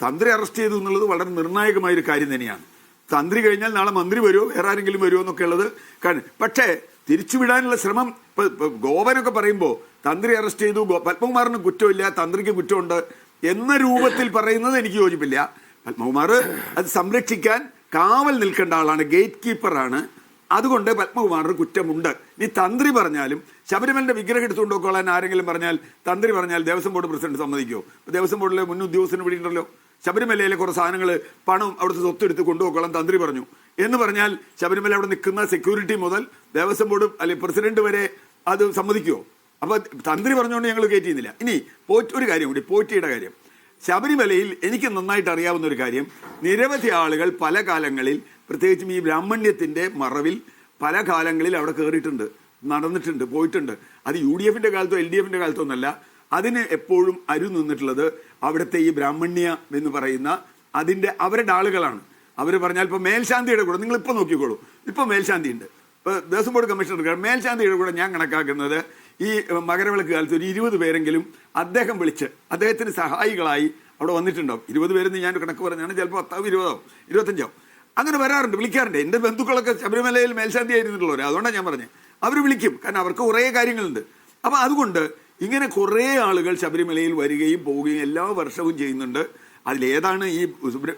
തന്ത്രി അറസ്റ്റ് ചെയ്തു എന്നുള്ളത് വളരെ നിർണായകമായ ഒരു കാര്യം തന്നെയാണ്. തന്ത്രി കഴിഞ്ഞാൽ നാളെ മന്ത്രി വരുമോ വേറെ ആരെങ്കിലും വരുമോ എന്നൊക്കെ ഉള്ളത് പക്ഷേ തിരിച്ചുവിടാനുള്ള ശ്രമം ഗോവനൊക്കെ പറയുമ്പോൾ തന്ത്രി അറസ്റ്റ് ചെയ്തു പത്മകുമാറിന് കുറ്റമില്ല തന്ത്രിക്ക് കുറ്റമുണ്ട് എന്ന രൂപത്തിൽ പറയുന്നത് എനിക്ക് യോജിപ്പില്ല. പത്മകുമാർ അത് സംരക്ഷിക്കാൻ കാവൽ നിൽക്കേണ്ട ആളാണ് ഗേറ്റ് കീപ്പറാണ്. അതുകൊണ്ട് പത്മകുമാറിന് കുറ്റമുണ്ട്. ഇനി തന്ത്രി പറഞ്ഞാലും ശബരിമലന്റെ വിഗ്രഹം എടുത്തുകൊണ്ട് നോക്കോളാൻ ആരെങ്കിലും പറഞ്ഞാൽ തന്ത്രി പറഞ്ഞാൽ ദേവസ്വം ബോർഡ് പ്രസിഡന്റ് സമ്മതിക്കുമോ ദേവസ്വം ബോർഡിലെ മുൻ ഉദ്യോഗസ്ഥന് ഇവിടെ ഉണ്ടല്ലോ ശബരിമലയിലെ കുറേ സാധനങ്ങൾ പണം അവിടുത്തെ സ്വത്തെടുത്ത് കൊണ്ടുപോക്കോളാം തന്ത്രി പറഞ്ഞു. എന്ന് പറഞ്ഞാൽ ശബരിമല അവിടെ നിൽക്കുന്ന സെക്യൂരിറ്റി മുതൽ ദേവസ്വം ബോർഡ് അല്ലെങ്കിൽ പ്രസിഡന്റ് വരെ അത് സമ്മതിക്കുമോ അപ്പൊ തന്ത്രി പറഞ്ഞുകൊണ്ട് ഞങ്ങൾ കയറ്റിയിരുന്നില്ല ഇനി പോറ്റ് ഒരു കാര്യം കൂടി പോറ്റിയുടെ കാര്യം. ശബരിമലയിൽ എനിക്ക് നന്നായിട്ട് അറിയാവുന്ന ഒരു കാര്യം നിരവധി ആളുകൾ പല കാലങ്ങളിൽ പ്രത്യേകിച്ചും ഈ ബ്രാഹ്മണ്യത്തിന്റെ മറവിൽ പല കാലങ്ങളിൽ അവിടെ കയറിയിട്ടുണ്ട് നടന്നിട്ടുണ്ട് പോയിട്ടുണ്ട്. അത് യു ഡി എഫിന്റെ കാലത്തോ എൽ ഡി എഫിന്റെ കാലത്തോ ഒന്നല്ല അതിന് എപ്പോഴും അരു നിന്നിട്ടുള്ളത് അവിടുത്തെ ഈ ബ്രാഹ്മണ്യ എന്ന് പറയുന്ന അതിന്റെ അവരുടെ ആളുകളാണ്. അവർ പറഞ്ഞാൽ ഇപ്പൊ മേൽശാന്തിയുടെ കൂടെ നിങ്ങൾ ഇപ്പൊ നോക്കിക്കോളൂ. ഇപ്പൊ മേൽശാന്തി ഉണ്ട് ഇപ്പൊ ദേവസ്വം ബോർഡ് കമ്മീഷണർ മേൽശാന്തിയുടെ കൂടെ ഞാൻ കണക്കാക്കുന്നത് ഈ മകരവിളക്ക് കാലത്ത് ഒരു ഇരുപത് പേരെങ്കിലും അദ്ദേഹം വിളിച്ച് അദ്ദേഹത്തിന് സഹായികളായി അവിടെ വന്നിട്ടുണ്ടാവും. ഇരുപത് പേരെന്ന് ഞാൻ കണക്ക് പറഞ്ഞാണ് ചിലപ്പോൾ പത്താവും ഇരുപതാവും ഇരുപത്തഞ്ചാവും. അങ്ങനെ വരാറുണ്ട് വിളിക്കാറുണ്ട്. എന്റെ ബന്ധുക്കളൊക്കെ ശബരിമലയിൽ മേൽശാന്തി ആയിരുന്നിട്ടുള്ളവർ അതുകൊണ്ടാണ് ഞാൻ പറഞ്ഞത്. അവർ വിളിക്കും. കാരണം അവർക്ക് കുറേ കാര്യങ്ങളുണ്ട്. അപ്പോൾ അതുകൊണ്ട് ഇങ്ങനെ കുറേ ആളുകൾ ശബരിമലയിൽ വരികയും പോവുകയും എല്ലാ വർഷവും ചെയ്യുന്നുണ്ട്. അതിലേതാണ് ഈ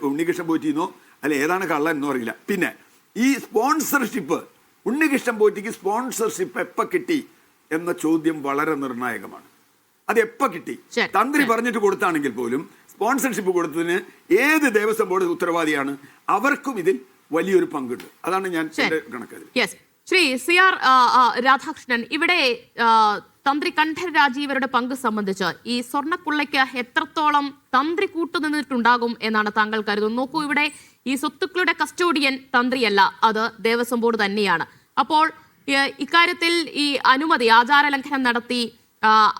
ഉണ്ണികൃഷ്ണൻ പോറ്റിന്നോ അല്ല ഏതാണ് കള്ളൻ എന്നോ അറിയില്ല. പിന്നെ ഈ സ്പോൺസർഷിപ്പ് ഉണ്ണികൃഷ്ണൻ പോറ്റിക്ക് സ്പോൺസർഷിപ്പ് എപ്പോൾ കിട്ടി എന്ന ചോദ്യം വളരെ നിർണായകമാണ്. അത് എപ്പോൾ കിട്ടി? തന്ത്രി പറഞ്ഞിട്ട് കൊടുത്താണെങ്കിൽ പോലും സ്പോൺസർഷിപ്പ് കൊടുത്തതിന് ഏത് ദേവസ്വം ബോർഡ് ഉത്തരവാദിയാണ്? അവർക്കും ഇതിൽ വലിയൊരു പങ്കുണ്ട്. അതാണ് ഞാൻ ശരി. ശ്രീ സി ആർ രാധാകൃഷ്ണൻ ഇവിടെ തന്ത്രി കണ്ഠർ രാജീവരുടെ പങ്ക് സംബന്ധിച്ച് ഈ സ്വർണക്കുള്ളയ്ക്ക് എത്രത്തോളം തന്ത്രി കൂട്ടുനിന്നിട്ടുണ്ടാകും എന്നാണ് താങ്കൾ കരുതുന്നത്. നോക്കൂ ഇവിടെ ഈ സ്വത്തുക്കളുടെ കസ്റ്റോഡിയൻ തന്ത്രിയല്ല അത് ദേവസ്വം ബോർഡ് തന്നെയാണ്. അപ്പോൾ ഇക്കാര്യത്തിൽ ഈ അനുമതി ആചാരലംഘനം നടത്തി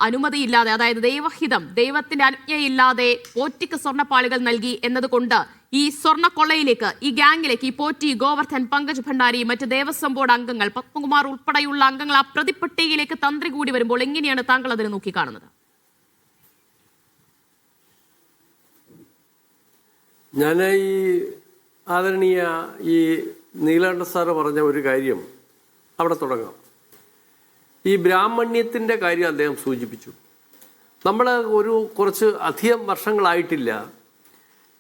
അനുമതിയില്ലാതെ അതായത് ദൈവഹിതം ദൈവത്തിന്റെ അനുജ്ഞയില്ലാതെ പോറ്റിക്ക് സ്വർണപ്പാളികൾ നൽകി എന്നതുകൊണ്ട് ഈ സ്വർണക്കൊള്ളയിലേക്ക് ഈ ഗാംഗിലേക്ക് ഈ പോറ്റി ഗോവർദ്ധൻ പങ്കജ് ഭണ്ഡാരി മറ്റ് ദേവസ്വം ബോർഡ് അംഗങ്ങൾ പത്മകുമാർ ഉൾപ്പെടെയുള്ള അംഗങ്ങൾ ആ പ്രതിപ്പട്ടികയിലേക്ക് തന്ത്രി കൂടി വരുമ്പോൾ എങ്ങനെയാണ് താങ്കൾ അതിനെ നോക്കിക്കാണുന്നത്? ഞാൻ ഈ ആദരണീയ ഈ നീലാണ്ട സാറ് പറഞ്ഞ ഒരു കാര്യം അവിടെ തുടങ്ങാം. ഈ ബ്രാഹ്മണ്യത്തിന്റെ കാര്യം അദ്ദേഹം സൂചിപ്പിച്ചു. നമ്മൾ ഒരു കുറച്ച് അധികം വർഷങ്ങളായിട്ടില്ല.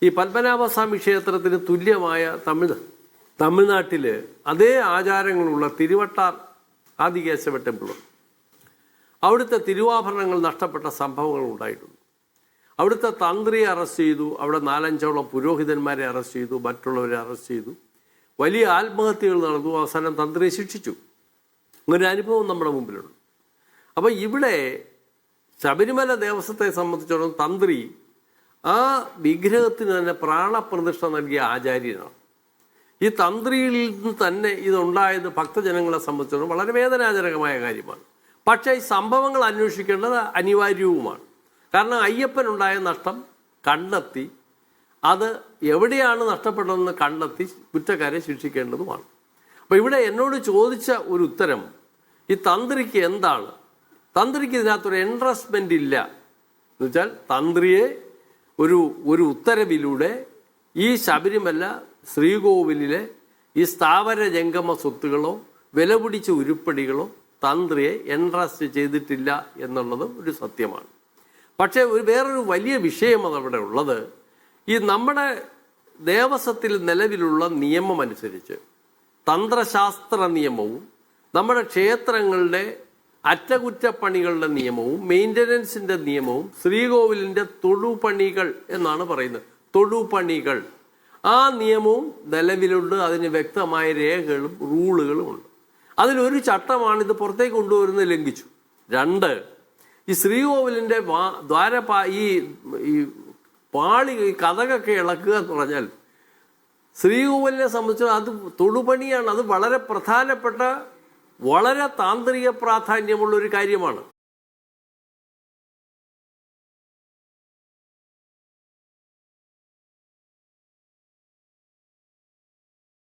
ഈ പത്മനാഭസ്വാമി ക്ഷേത്രത്തിന് തുല്യമായ തമിഴ് തമിഴ്നാട്ടിൽ അതേ ആചാരങ്ങളുള്ള തിരുവട്ടാർ ആദികേശവ ടെമ്പിൾ അവിടുത്തെ തിരുവാഭരണങ്ങൾ നഷ്ടപ്പെട്ട സംഭവങ്ങൾ ഉണ്ടായിട്ടുണ്ട്. അവിടുത്തെ തന്ത്രിയെ അറസ്റ്റ് ചെയ്തു അവിടെ നാലഞ്ചോളം പുരോഹിതന്മാരെ അറസ്റ്റ് ചെയ്തു മറ്റുള്ളവരെ അറസ്റ്റ് ചെയ്തു. വലിയ ആത്മഹത്യകൾ നടന്നു അവസാനം തന്ത്രിയെ ശിക്ഷിച്ചു. ഒരു അനുഭവം നമ്മുടെ മുമ്പിലുണ്ട്. അപ്പോൾ ഇവിടെ ശബരിമല ദേവസ്വത്തെ സംബന്ധിച്ചിടത്തോളം തന്ത്രി ആ വിഗ്രഹത്തിന് തന്നെ പ്രാണപ്രതിഷ്ഠ നൽകിയ ആചാര്യനാണ്. ഈ തന്ത്രിയിൽ നിന്ന് തന്നെ ഇതുണ്ടായത് ഭക്തജനങ്ങളെ സംബന്ധിച്ചിടത്തോളം വളരെ വേദനാജനകമായ കാര്യമാണ്. പക്ഷേ ഈ സംഭവങ്ങൾ അന്വേഷിക്കേണ്ടത് അനിവാര്യവുമാണ്. കാരണം അയ്യപ്പനുണ്ടായ നഷ്ടം കണ്ടെത്തി അത് എവിടെയാണ് നഷ്ടപ്പെട്ടതെന്ന് കണ്ടെത്തി കുറ്റക്കാരെ ശിക്ഷിക്കേണ്ടതുമാണ്. അപ്പോൾ ഇവിടെ എന്നോട് ചോദിച്ച ഒരു ഉത്തരം ഈ തന്ത്രിക്ക് എന്താണ്? തന്ത്രിക്ക് ഇതിനകത്തൊരു എൻട്രസ്റ്റ്മെന്റ് ഇല്ല. എന്ന് വെച്ചാൽ തന്ത്രിയെ ഒരു ഒരു ഉത്തരവിലൂടെ ഈ ശബരിമല ശ്രീകോവിലിലെ ഈ സ്ഥാവര ജംഗമ സ്വത്തുകളോ വില പിടിച്ച ഉരുപ്പടികളോ തന്ത്രിയെ എൻട്രസ്റ്റ് ചെയ്തിട്ടില്ല എന്നുള്ളതും ഒരു സത്യമാണ്. പക്ഷേ ഒരു വേറൊരു വലിയ വിഷയം അതവിടെ ഉള്ളത്. ഈ നമ്മുടെ ദേവസ്വത്തിൽ നിലവിലുള്ള നിയമം അനുസരിച്ച് തന്ത്രശാസ്ത്ര നിയമവും നമ്മുടെ ക്ഷേത്രങ്ങളുടെ അറ്റകുറ്റപ്പണികളുടെ നിയമവും മെയിന്റനൻസിന്റെ നിയമവും ശ്രീകോവിലിന്റെ തൊഴുപണികൾ എന്നാണ് പറയുന്നത്. തൊഴുപണികൾ ആ നിയമവും നിലവിലുണ്ട്. അതിന് വ്യക്തമായ രേഖകളും റൂളുകളും ഉണ്ട്. അതിലൊരു ചട്ടമാണ് ഇത് പുറത്തേക്ക് കൊണ്ടുവരുന്നത് ലംഘിച്ചു. രണ്ട് ഈ ശ്രീകോവിലിന്റെ വാ ദ്വാരപാ ഈ ഈ പാളി കഥകൊക്കെ ഇളക്കുക എന്ന് പറഞ്ഞാൽ ശ്രീകോവിലിനെ സംബന്ധിച്ച് അത് തൊടുപണിയാണ്. അത് വളരെ പ്രധാനപ്പെട്ട വളരെ താന്ത്രിക പ്രാധാന്യമുള്ള ഒരു കാര്യമാണ്.